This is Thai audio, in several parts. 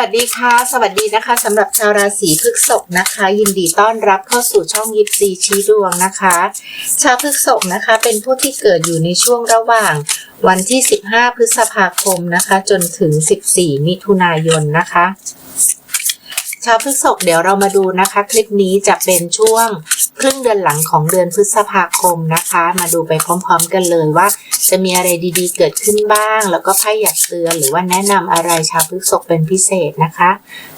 วัสดีค่ะ สวัสดีนะคะสำหรับชาวราศีพฤษภนะคะ ยินดีต้อนรับเข้าสู่ช่องยิปซีชี้ดวงนะคะ ชาวพฤษภนะคะเป็นผู้ที่เกิดอยู่ในช่วงระหว่างวันที่ 15 พฤษภาคมนะคะ จนถึง 14 มิถุนายนนะคะ ชาวพฤษภเดี๋ยวเรามาดูนะคะ คลิปนี้จะเป็นช่วงครึ่งเดือนหลังของเดือนพฤษภาคมนะคะ มาดูไปพร้อม ๆ กันเลยว่า จะมีอะไรดีๆ เกิดขึ้นบ้าง แล้วก็ไพ่อยากเตือนหรือว่าแนะนำอะไรชาวพฤษภเป็นพิเศษนะคะ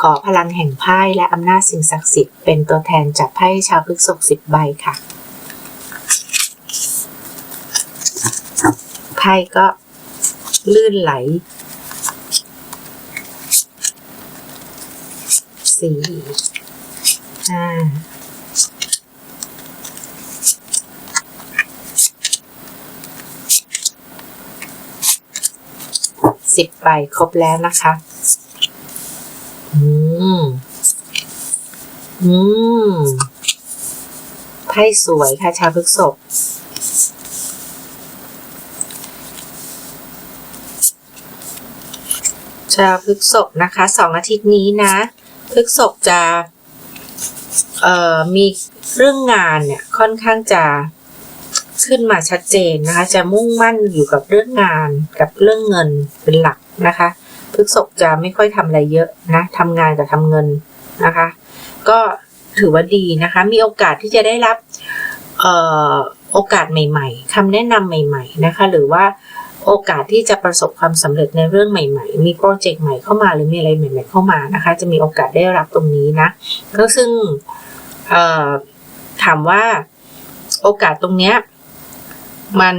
ขอพลังแห่งไพ่และอำนาจสิ่งศักดิ์สิทธิ์เป็นตัวแทนจับไพ่ให้ชาวพฤษภสิบใบค่ะไพ่ก็ลื่นไหล สี่ห้าสิบใบครบแล้วนะคะ อืม อืม ไพ่สวยค่ะ ชาวพฤกษภชาวพฤกษภนะคะสองอาทิตย์นี้นะ พฤกษภจะมีเรื่องงานเนี่ยค่อนข้างจะขึ้นมาชัดเจนนะคะ จะมุ่งมั่นอยู่กับเรื่องงานกับเรื่องเงินเป็นหลักนะคะพฤกษภจะไม่ค่อยทำอะไรเยอะนะทำงานกับทำเงินนะคะ ก็ถือว่าดีนะคะ มีโอกาสที่จะได้รับออโอกาสใหม่ ๆคำแนะนำใหม่ ๆนะคะ หรือว่า โอกาสที่จะประสบความสำเร็จในเรื่องใหม่ ๆ มีโปรเจกต์ใหม่เข้ามาหรือมีอะไรใหม่ ๆ เข้ามานะคะ จะมีโอกาสได้รับตรงนี้นะ ก็ซึ่งถามว่าโอกาสตรงเนี้ยมัน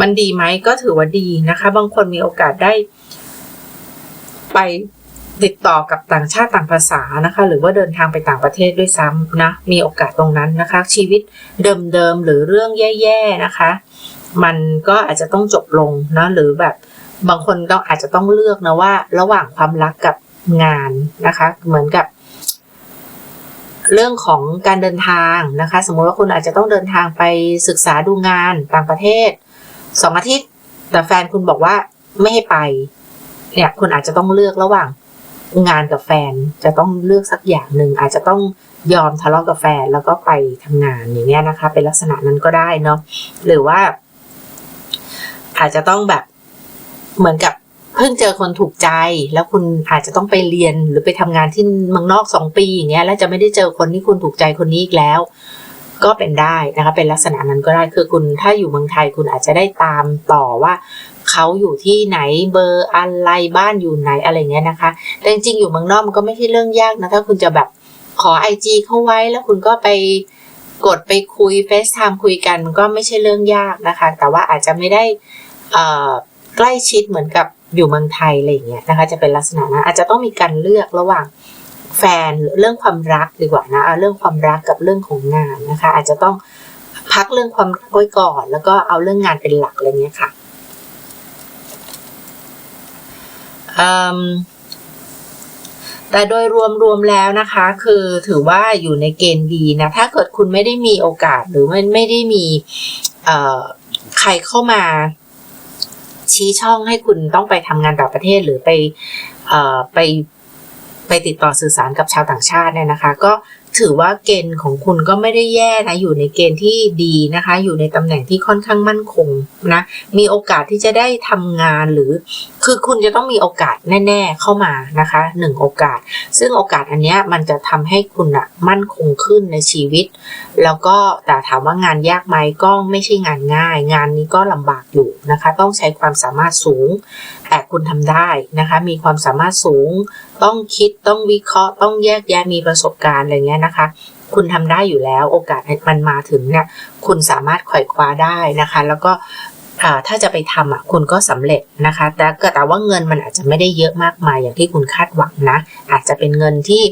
มันดีไหมก็ถือว่าดีนะคะ บางคนมีโอกาสได้ ไปติดต่อกับต่างชาติต่างภาษานะคะ หรือว่าเดินทางไปต่างประเทศด้วยซ้ำนะ มีโอกาสตรงนั้นนะคะ ชีวิตเดิมๆหรือเรื่องแย่ๆนะคะ มันก็อาจจะต้องจบลงนะหรือแบบบางคนต้องอาจจะต้องเลือกนะว่า ระหว่างความรักกับงานนะคะ เหมือนกับ เรื่องของการเดินทางนะคะ สมมติว่าคุณอาจจะต้องเดินทางไปศึกษาดูงานต่างประเทศสองอาทิตย์ แต่แฟนคุณบอกว่าไม่ให้ไป เนี่ยคุณอาจจะต้องเลือกระหว่างงานกับแฟนจะต้องเลือกสักอย่างหนึ่งอาจจะต้องยอมทะเลาะกับแฟนแล้วก็ไปทำงานอย่างเงี้ยนะคะ เป็นลักษณะนั้นก็ได้เนาะหรือว่า อาจจะต้องแบบเหมือนกับเพิ่งเจอคนถูกใจ แล้วคุณอาจจะต้องไปเรียนหรือไปทำงานที่เมืองนอกสองปีอย่างเงี้ยแล้วจะไม่ได้เจอคนที่คุณถูกใจคนนี้อีกแล้ว ก็เป็นได้นะคะเป็นลักษณะนั้นก็ได้คือคุณถ้าอยู่เมืองไทยคุณอาจจะได้ตามต่อว่าเขาอยู่ที่ไหนเบอร์อะไรบ้านอยู่ไหนอะไรเงี้ยนะคะ แต่จริงๆอยู่เมืองนอกมันก็ไม่ใช่เรื่องยากนะถ้าคุณจะแบบขอไอจีเข้าไว้แล้วคุณก็ไป กดไปคุยเฟซไทม์คุยกันมันก็ไม่ใช่เรื่องยากนะคะ แต่ว่าอาจจะไม่ได้ใกล้ชิดเหมือนกับอยู่เมืองไทยอะไรอย่างเงี้ยนะคะ จะเป็นลักษณะนะอาจจะต้องมีการเลือกระหว่างแฟนเรื่องความรักดีกว่านะเอาเรื่องความรักกับเรื่องของงานนะคะ อาจจะต้องพักเรื่องความรักไว้ก่อน แล้วก็เอาเรื่องงานเป็นหลักอะไรเงี้ยค่ะ แต่โดยรวมๆแล้วนะคะ คือถือว่าอยู่ในเกณฑ์ดีนะ ถ้าเกิดคุณไม่ได้มีโอกาสหรือไม่ไม่ได้มีใครเข้ามาชี้ช่องให้คุณต้องไปทำงานต่างประเทศหรือไปไปไปติดต่อสื่อสารกับชาวต่างชาติเนี่ยนะคะ ก็ถือว่าเกณฑ์ของคุณก็ไม่ได้แย่นะอยู่ในเกณฑ์ที่ดีนะคะ อยู่ในตำแหน่งที่ค่อนข้างมั่นคงนะมีโอกาสที่จะได้ทำงานหรือคือคุณจะต้องมีโอกาสแน่ ๆ เข้ามานะคะหนึ่งโอกาส ซึ่งโอกาสอันนี้มันจะทำให้คุณอะมั่นคงขึ้นในชีวิต แล้วก็แต่ถามว่างานยากไหมก็ไม่ใช่งานง่าย งานนี้ก็ลำบากอยู่นะคะ ต้องใช้ความสามารถสูง แต่คุณทำได้นะคะ มีความสามารถสูง ต้องคิดต้องวิเคราะห์ ต้องแยกแยะมีประสบการณ์อะไรเงี้ยนะคะคุณทำได้อยู่แล้วโอกาสมันมาถึงเนี่ยคุณสามารถไขว่คว้าได้นะคะ แล้วก็ ถ้าจะไปทำอะคุณก็สำเร็จนะคะ แต่แต่ว่าเงินมันอาจจะไม่ได้เยอะมากมายอย่างที่คุณคาดหวังนะ อาจจะเป็นเงินที่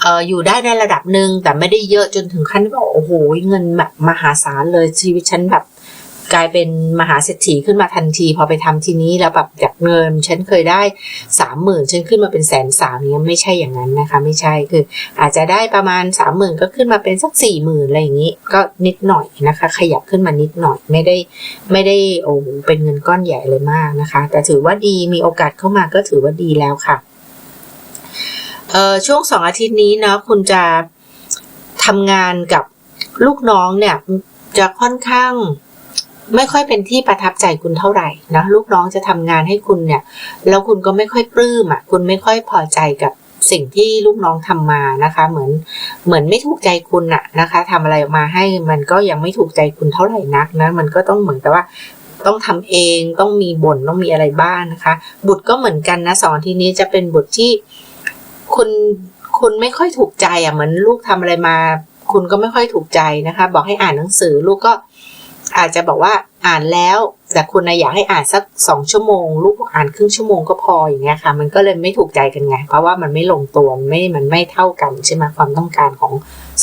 เอออยู่ได้ในระดับหนึ่งแต่ไม่ได้เยอะจนถึงขั้นที่บอกโอ้โหเงินแบบมหาศาลเลยชีวิตฉันแบบ กลายเป็นมหาเศรษฐีขึ้นมาทันที พอไปทำทีนี้แล้วแบบจากเงิน ฉันเคยได้สามหมื่นฉันขึ้นมาเป็นแสนสามเนี้ยไม่ใช่อย่างนั้นนะคะ ไม่ใช่คืออาจจะได้ประมาณสามหมื่นก็ขึ้นมาเป็นสักสี่หมื่นอะไรอย่างนี้ ก็นิดหน่อยนะคะ ขยับขึ้นมานิดหน่อยไม่ได้ไม่ได้โอ้เป็นเงินก้อนใหญ่เลยมากนะคะ แต่ถือว่าดีมีโอกาสเข้ามาก็ถือว่าดีแล้วค่ะเอ่อช่วงสองอาทิตย์นี้เนาะคุณจะทำงานกับลูกน้องเนี่ยจะค่อนข้าง ไม่ค่อยเป็นที่ประทับใจคุณเท่าไหร่นะลูกน้องจะทำงานให้คุณเนี่ย แล้วคุณก็ไม่ค่อยปลื้มอะคุณไม่ค่อยพอใจกับสิ่งที่ลูกน้องทำมานะคะ เหมือนเหมือนไม่ถูกใจคุณอะนะคะทำอะไรออกมาให้มันก็ยังไม่ถูกใจคุณเท่าไหร่นักนะมันก็ต้องเหมือนกับว่าต้องทำเองต้องมีบ่นต้องมีอะไรบ้างนะคะ บุตรก็เหมือนกันนะสองทีนี้จะเป็นบุตรที่คุณคุณไม่ค่อยถูกใจอะเหมือนลูกทำอะไรมา คุณก็ไม่ค่อยถูกใจนะคะ บอกให้อ่านหนังสือ ลูกก็ อาจจะบอกว่าอ่านแล้ว แต่คุณนะอยากให้อ่านสักสองชั่วโมง ลูกอ่านครึ่งชั่วโมงก็พออย่างเงี้ยค่ะ มันก็เลยไม่ถูกใจกันไง เพราะว่ามันไม่ลงตัวไม่มันไม่เท่ากันใช่ไหมความต้องการของ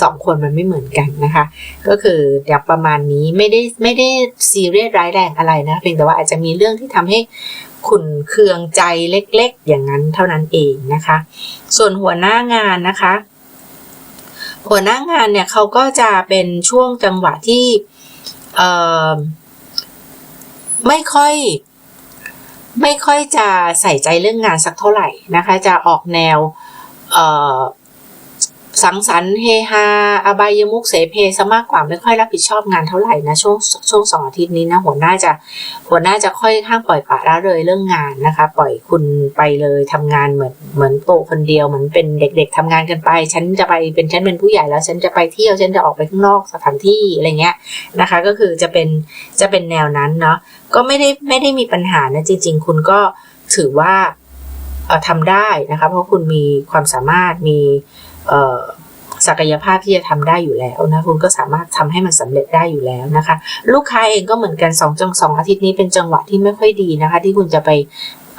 สองคนมันไม่เหมือนกันนะคะ ก็คืออย่างประมาณนี้ไม่ได้ไม่ได้ซีเรียสร้ายแรงอะไรนะเพียงแต่ว่าอาจจะมีเรื่องที่ทำให้ขุนเคืองใจเล็ก ๆ อย่างนั้นเท่านั้นเองนะคะ ส่วนหัวหน้างานนะคะ หัวหน้างานเนี่ยเขาก็จะเป็นช่วงจังหวะที่ ไม่ค่อย ไม่ค่อยจะใส่ใจเรื่องงานสักเท่าไหร่นะคะ จะออกแนวเอ สังสรรค์เฮฮาอบายมุกเสเพซะมากกว่าไม่ค่อยรับผิดชอบงานเท่าไหร่นะช่วงช่วงสองอาทิตย์นี้นะหัวหน้าจะหัวหน้าจะค่อยข้างปล่อยปละละเลยเรื่องงานนะคะ ปล่อยคุณไปเลยทำงานเหมือนเหมือนโตคนเดียวเหมือนเป็นเด็ก ๆทำงานกันไป ฉันจะไปเป็นฉันเป็นผู้ใหญ่แล้ว ฉันจะไปเที่ยวฉันจะออกไปข้างนอกสถานที่อะไรเงี้ยนะคะ ก็คือจะเป็นจะเป็นแนวนั้นเนาะก็ไม่ได้ไม่ได้มีปัญหานะจริง ๆ คุณก็ถือว่าเออทำได้นะคะ เพราะคุณมีความสามารถมี ศักยภาพที่จะทำได้อยู่แล้วนะคุณก็สามารถทำให้มันสำเร็จได้อยู่แล้วนะคะ ลูกค้าเองก็เหมือนกันสองจังสองอาทิตย์นี้เป็นจังหวะที่ไม่ค่อยดีนะคะ ที่คุณจะไป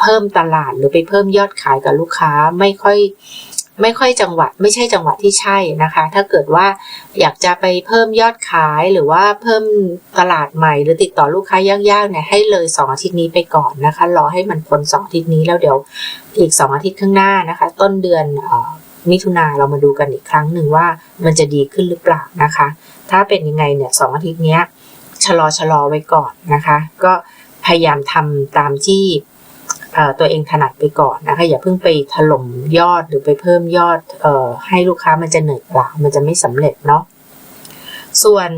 เพิ่มตลาดหรือไปเพิ่มยอดขายกับลูกค้าไม่ค่อยไม่ค่อยจังหวะไม่ใช่จังหวะที่ใช่นะคะ ถ้าเกิดว่าอยากจะไปเพิ่มยอดขายหรือว่าเพิ่มตลาดใหม่หรือติดต่อลูกค้ายากๆเนี่ยให้เลยสองอาทิตย์นี้ไปก่อนนะคะรอให้มันพ้นสองอาทิตย์นี้แล้วเดี๋ยวอีกสองอาทิตย์ข้างหน้านะคะ ต้นเดือน มิถุนาเรามาดูกันอีกครั้งหนึ่งว่ามันจะดีขึ้นหรือเปล่านะคะ ถ้าเป็นยังไงเนี่ยสองอาทิตย์นี้ชะลอชะลอไว้ก่อนนะคะ ก็พยายามทำตามที่ตัวเองถนัดไปก่อนนะคะ อย่าเพิ่งไปถล่มยอดหรือไปเพิ่มยอดออให้ลูกค้ามันจะเหนื่อยเปล่ามันจะไม่สำเร็จเนาะส่วน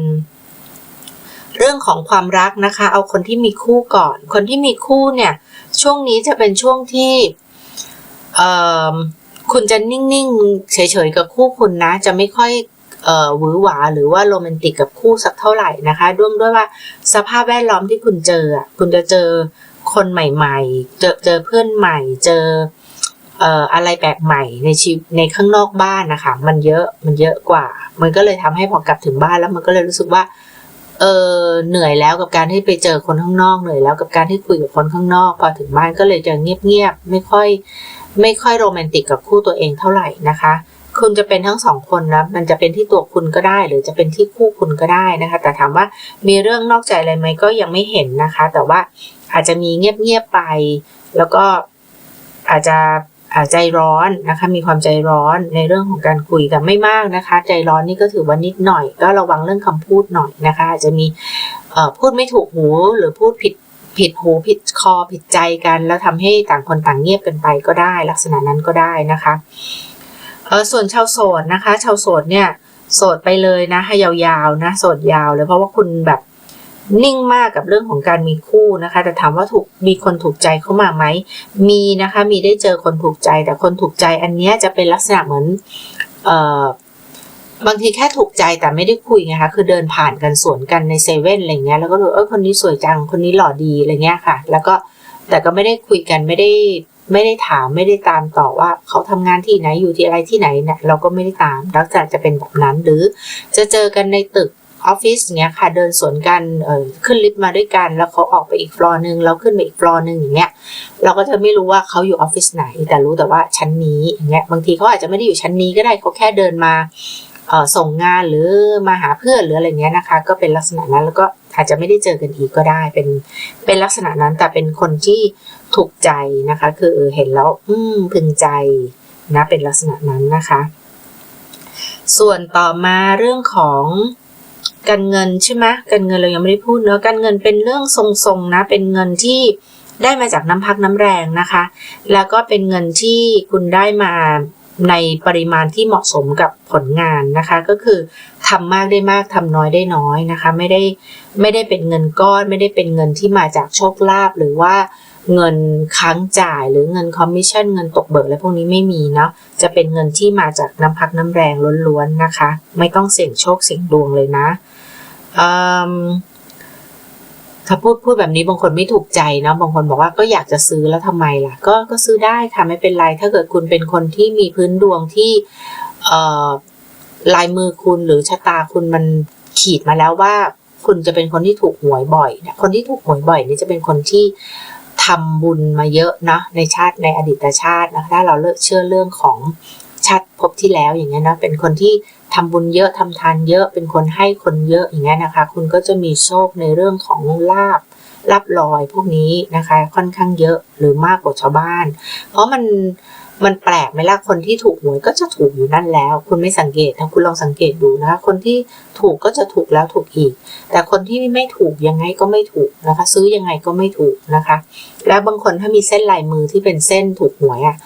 เรื่องของความรักนะคะ เอาคนที่มีคู่ก่อน คนที่มีคู่เนี่ย ช่วงนี้จะเป็นช่วงที่ คุณจะนิ่งๆ เฉยๆ กับคู่คุณนะ จะไม่ค่อยเอ่อหวือหวาหรือว่าโรแมนติกกับคู่สักเท่าไหร่นะคะด้วยด้วยว่าสภาพแวดล้อมที่คุณเจอคุณจะเจอคนใหม่ๆ เจอเจอเพื่อนใหม่ เจอเอ่ออะไรแปลกใหม่ในชีวิตในข้างนอกบ้านนะคะ มันเยอะมันเยอะกว่า มันก็เลยทำให้พอกลับถึงบ้านแล้วมันก็เลยรู้สึกว่าเออเหนื่อยแล้วกับการที่ไปเจอคนข้างนอกเหนื่อยแล้วกับการที่คุยกับคนข้างนอก พอถึงบ้านก็เลยจะเงียบๆไม่ค่อย ไม่ค่อยโรแมนติกกับคู่ตัวเองเท่าไหร่นะคะ คุณจะเป็นทั้งสองคนนะมันจะเป็นที่ตัวคุณก็ได้ หรือจะเป็นที่คู่คุณก็ได้นะคะ แต่ถามว่ามีเรื่องนอกใจอะไรไหมก็ยังไม่เห็นนะคะ แต่ว่าอาจจะมีเงียบๆไป แล้วก็อาจจะอาใจร้อนนะคะมีความใจร้อนในเรื่องของการคุยแต่ไม่มากนะคะ ใจร้อนนี่ก็ถือว่านิดหน่อย ก็ระวังเรื่องคำพูดหน่อยนะคะอาจจะมีพูดไม่ถูกหูหรือพูดผิด ผิดหูผิดคอผิดใจกัน แล้วทำให้ต่างคนต่างเงียบกันไปก็ได้ ลักษณะนั้นก็ได้นะคะเออส่วนชาวโสดนะคะ ชาวโสดเนี่ยโสดไปเลยนะให้ยาวๆนะโสดยาวเลยเพราะว่าคุณแบบนิ่งมากกับเรื่องของการมีคู่นะคะ แต่ถามว่าถูกมีคนถูกใจเข้ามาไหมมีนะคะ มีได้เจอคนถูกใจ แต่คนถูกใจอันนี้จะเป็นลักษณะเหมือนเอ่อ บางทีแค่ถูกใจแต่ไม่ได้คุยไงคะคือเดินผ่านกันสวนกันในเซเว่นอะไรเงี้ยแล้วก็ดูเออคนนี้สวยจังคนนี้หล่อดีอะไรเงี้ยค่ะ แล้วก็แต่ก็ไม่ได้คุยกันไม่ได้ไม่ได้ถามไม่ได้ตามต่อว่าเขาทำงานที่ไหนอยู่ที่อะไรที่ไหนเนี่ยเราก็ไม่ได้ตามลักษณะจะเป็นแบบนั้นหรือจะเจอกันในตึกออฟฟิศเงี้ยค่ะเดินสวนกันเออขึ้นลิฟต์มาด้วยกัน แล้วเขาออกไปอีกฟลอร์หนึ่งเราขึ้นไปอีกฟลอร์หนึ่งอย่างเงี้ยเราก็จะไม่รู้ว่าเขาอยู่ออฟฟิศไหน แต่รู้แต่ว่าชั้นนี้อย่างเงี้ยบางทีเขาอาจจะไม่ได้อยู่ชั้นนี้ก็ได้เขาแค่เดินมา ส่งงานหรือมาหาเพื่อนหรืออะไรเงี้ยนะคะ ก็เป็นลักษณะนั้นแล้วก็อาจจะไม่ได้เจอกันอีกก็ได้ เป็นเป็นลักษณะนั้นแต่เป็นคนที่ถูกใจนะคะ คือเห็นแล้ว อืมพึงใจนะเป็นลักษณะนั้นนะคะ ส่วนต่อมาเรื่องของการเงินใช่ไหมการเงินเรายังไม่ได้พูดเนอะการเงินเป็นเรื่องทรงๆนะ เป็นเงินที่ได้มาจากน้ำพักน้ำแรงนะคะ แล้วก็เป็นเงินที่คุณได้มา ในปริมาณที่เหมาะสมกับผลงานนะคะ ก็คือทำมากได้มากทำน้อยได้น้อยนะคะ ไม่ได้ไม่ได้เป็นเงินก้อน ไม่ได้เป็นเงินที่มาจากโชคลาภหรือว่าเงินค้างจ่ายหรือเงินคอมมิชชั่นเงินตกเบิกอะไรพวกนี้ไม่มีเนาะจะเป็นเงินที่มาจากน้ำพักน้ำแรงล้วนๆนะคะ ไม่ต้องเสี่ยงโชคเสี่ยงดวงเลยนะ ถ้าพูดพูดแบบนี้บางคนไม่ถูกใจเนาะบางคนบอกว่าก็อยากจะซื้อแล้วทำไมล่ะ ก็ก็ซื้อได้ค่ะไม่เป็นไร ถ้าเกิดคุณเป็นคนที่มีพื้นดวงที่ลายมือคุณหรือชะตาคุณมันขีดมาแล้วว่า คุณจะเป็นคนที่ถูกหวยบ่อยนะคนที่ถูกหวยบ่อยนี่จะเป็นคนที่ทำบุญมาเยอะนะในชาติในอดีตชาตินะถ้าเราเลิกเชื่อเรื่องของ พบที่แล้วอย่างเงี้ยนะเป็นคนที่ทำบุญเยอะทำทานเยอะเป็นคนให้คนเยอะอย่างเงี้ยนะคะ คุณก็จะมีโชคในเรื่องของลาบลาบลอยพวกนี้นะคะ ค่อนข้างเยอะหรือมากกว่าชาวบ้าน เพราะมันมันแปลกไหมล่ะคนที่ถูกหวยก็จะถูกอยู่นั่นแล้ว คุณไม่สังเกตนะคุณลองสังเกตดูนะคะ คนที่ถูกก็จะถูกแล้วถูกอีก แต่คนที่ไม่ถูกยังไงก็ไม่ถูกนะคะ ซื้อยังไงก็ไม่ถูกนะคะ แล้วบางคนถ้ามีเส้นลายมือที่เป็นเส้นถูกหวยอะ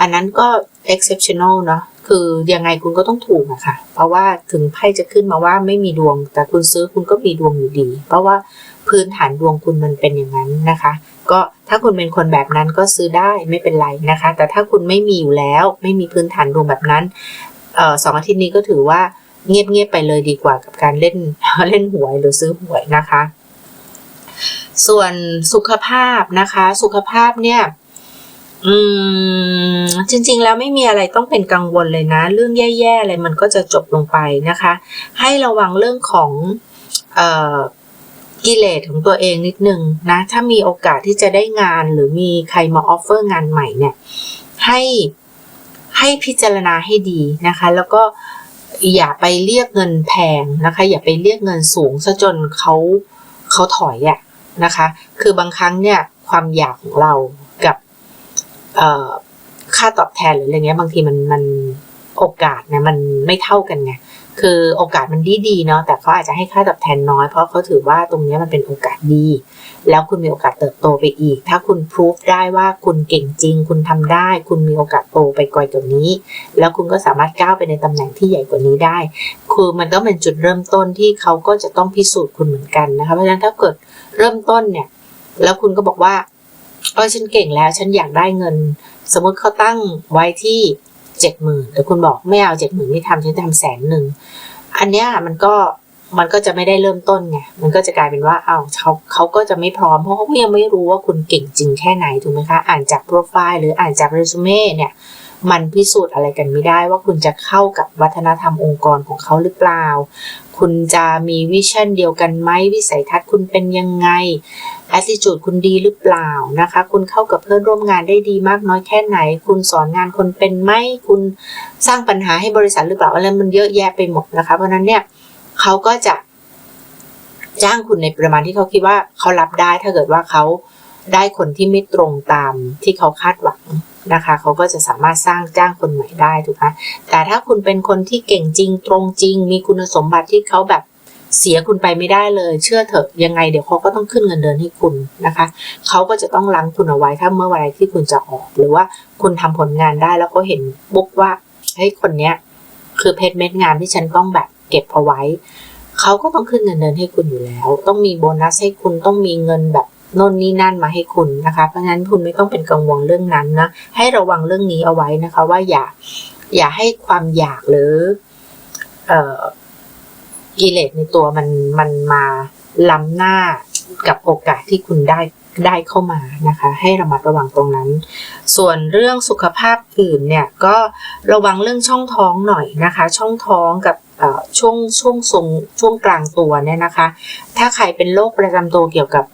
อันนั้นก็ exceptional เนาะ คือยังไงคุณก็ต้องถูกอะค่ะ เพราะว่าถึงไพ่จะขึ้นมาว่าไม่มีดวง แต่คุณซื้อคุณก็มีดวงอยู่ดี เพราะว่าพื้นฐานดวงคุณมันเป็นอย่างนั้นนะคะ ก็ถ้าคุณเป็นคนแบบนั้นก็ซื้อได้ไม่เป็นไรนะคะ แต่ถ้าคุณไม่มีอยู่แล้ว ไม่มีพื้นฐานดวงแบบนั้นออสองอาทิตย์นี้ก็ถือว่าเงียบๆไปเลยดีกว่ากับการเล่นเล่นหวยหรือซื้อหวยนะคะ ส่วนสุขภาพนะคะ สุขภาพเนี่ย อืมจริง ๆ แล้วไม่มีอะไรต้องเป็นกังวลเลยนะ เรื่องแย่ๆอะไรมันก็จะจบลงไปนะคะ ให้ระวังเรื่องของเอ่อกิเลสของตัวเองนิดนึงนะ ถ้ามีโอกาสที่จะได้งานหรือมีใครมาออฟเฟอร์งานใหม่เนี่ย ให้ให้พิจารณาให้ดีนะคะ แล้วก็อย่าไปเรียกเงินแพงนะคะ อย่าไปเรียกเงินสูงซะจนเขาเขาถอยอะนะคะ คือบางครั้งเนี่ยความอยากของเรา ค่าตอบแทนหรืออะไรเงี้ยบางทีมันมันโอกาสเนี่ยมันไม่เท่ากันไงคือโอกาสมันดีดีเนาะแต่เขาอาจจะให้ค่าตอบแทนน้อยเพราะเขาถือว่าตรงนี้มันเป็นโอกาสดี แล้วคุณมีโอกาสเติบโตไปอีก ถ้าคุณพิสูจได้ว่าคุณเก่งจริง คุณทำได้ คุณมีโอกาสโตไปไกลกว่านี้ แล้วคุณก็สามารถก้าวไปในตำแหน่งที่ใหญ่กว่านี้ได้ คือมันต้องเป็นจุดเริ่มต้นที่เขาก็จะต้องพิสูจน์คุณเหมือนกันนะคะเพราะฉะนั้นถ้าเกิดเริ่มต้นเนี่ย แล้วคุณก็บอกว่า เออฉันเก่งแล้วฉันอยากได้เงิน สมมติเขาตั้งไว้ที่เจ็ดหมื่นแต่คุณบอกไม่เอาเจ็ดหมื่นไม่ทำฉันจะทำแสนหนึ่งอันเนี้ยมันก็มันก็จะไม่ได้เริ่มต้นไง มันก็จะกลายเป็นว่าเอาเขาเขาก็จะไม่พร้อม เพราะเขายังไม่รู้ว่าคุณเก่งจริงแค่ไหนถูกไหมคะ อ่านจากโปรไฟล์หรืออ่านจากเรซูเม่เนี่ย มันพิสูจน์อะไรกันไม่ได้ว่าคุณจะเข้ากับวัฒนธรรมองค์กรของเขาหรือเปล่า คุณจะมีวิชั่นเดียวกันไหมวิสัยทัศน์คุณเป็นยังไง แอสติจูดคุณดีหรือเปล่านะคะ คุณเข้ากับเพื่อนร่วมงานได้ดีมากน้อยแค่ไหน คุณสอนงานคนเป็นไหมคุณสร้างปัญหาให้บริษัทหรือเปล่าอะไรมันเยอะแยะไปหมดนะคะ เพราะนั้นเนี่ยเขาก็จะจ้างคุณในประมาณที่เขาคิดว่าเขารับได้ถ้าเกิดว่าเขาได้คนที่ไม่ตรงตามที่เขาคาดหวังนะคะ เขาก็จะสามารถสร้างจ้างคนใหม่ได้ถูกไหมแต่ถ้าคุณเป็นคนที่เก่งจริงตรงจริง มีคุณสมบัติที่เขาแบบ เสียคุณไปไม่ได้เลย เชื่อเถอะยังไงเดี๋ยวเขาก็ต้องขึ้นเงินเดือนให้คุณนะคะ เขาก็จะต้องล้างคุณเอาไว้ถ้าเมื่อวันที่คุณจะออก หรือว่าคุณทำผลงานได้แล้วก็เห็นบุ๊กว่าเฮ้ยคนเนี้ยคือเพชรเม็ดงานที่ฉันต้องแบบเก็บเอาไว้ เขาก็ต้องขึ้นเงินเดือนให้คุณอยู่แล้ว ต้องมีโบนัสให้คุณต้องมีเงินแบบโน่นนี่นั่นมาให้คุณนะคะ เพราะฉะนั้นคุณไม่ต้องเป็นกังวลเรื่องนั้นนะ ให้ระวังเรื่องนี้เอาไว้นะคะ ว่าอย่าอย่าให้ความอยากหรือ เอ่อ กิเลสในตัวมันมันมาล้ำหน้ากับโอกาสที่คุณได้ได้เข้ามานะคะ ให้ระมัดระวังตรงนั้น ส่วนเรื่องสุขภาพอื่นเนี่ยก็ระวังเรื่องช่องท้องหน่อยนะคะ ช่องท้องกับช่วงช่วงทรงช่วงกลางตัวเนี่ยนะคะ ถ้าใครเป็นโรคประจำตัวเกี่ยวกับ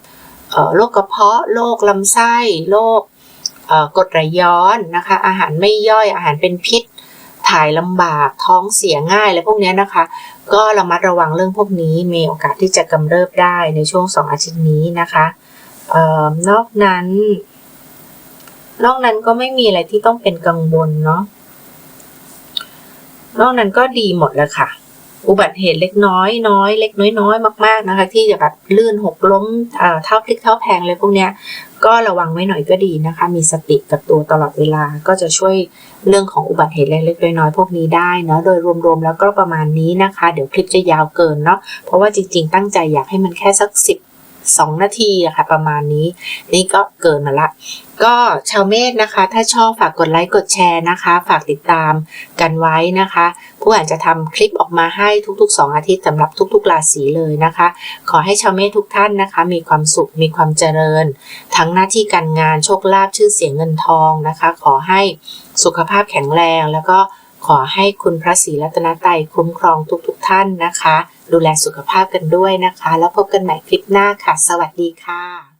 โรคกระเพาะโรคลำไส้โรคกรดไหลย้อนนะคะ อาหารไม่ย่อยอาหารเป็นพิษถ่ายลำบากท้องเสียง่ายอะไรพวกนี้นะคะ ก็ระมัดระวังเรื่องพวกนี้มีโอกาสที่จะกำเริบได้ในช่วงสองอาทิตย์นี้นะคะออนอกนั้น นอกนั้นก็ไม่มีอะไรที่ต้องเป็นกังวลเนาะนอกนั้นก็ดีหมดแล้วค่ะ อุบัติเหตุเล็กน้อยน้อยเล็กน้อยน้อยมากๆนะคะ ที่จะแบบลื่นหกล้มเอ่อเท่าพลิกเท่าแพงเลยพวกเนี้ยก็ระวังไว้หน่อยก็ดีนะคะ มีสติกับตัวตลอดเวลาก็จะช่วยเรื่องของอุบัติเหตุเล็กๆน้อยๆพวกนี้ได้เนาะโดยรวมๆแล้วก็ประมาณนี้นะคะ เดี๋ยวคลิปจะยาวเกินเนาะเพราะว่าจริง ๆ ตั้งใจอยากให้มันแค่สักสิบ สองนาทีอะค่ะประมาณนี้ นี่ก็เกินมาละ ก็ชาวเมษนะคะ ถ้าชอบฝากกดไลค์กดแชร์นะคะ ฝากติดตามกันไว้นะคะ ผู้อ่านจะทำคลิปออกมาให้ทุกๆ 2 อาทิตย์สำหรับทุกๆราศีเลยนะคะ ขอให้ชาวเมษทุกท่านนะคะ มีความสุขมีความเจริญ ทั้งหน้าที่การงานโชคลาภชื่อเสียงเงินทองนะคะ ขอให้สุขภาพแข็งแรงแล้วก็ ขอให้คุณพระศรีรัตนตรัยคุ้มครองทุกๆทท่านนะคะ ดูแลสุขภาพกันด้วยนะคะ แล้วพบกันใหม่คลิปหน้าค่ะ สวัสดีค่ะ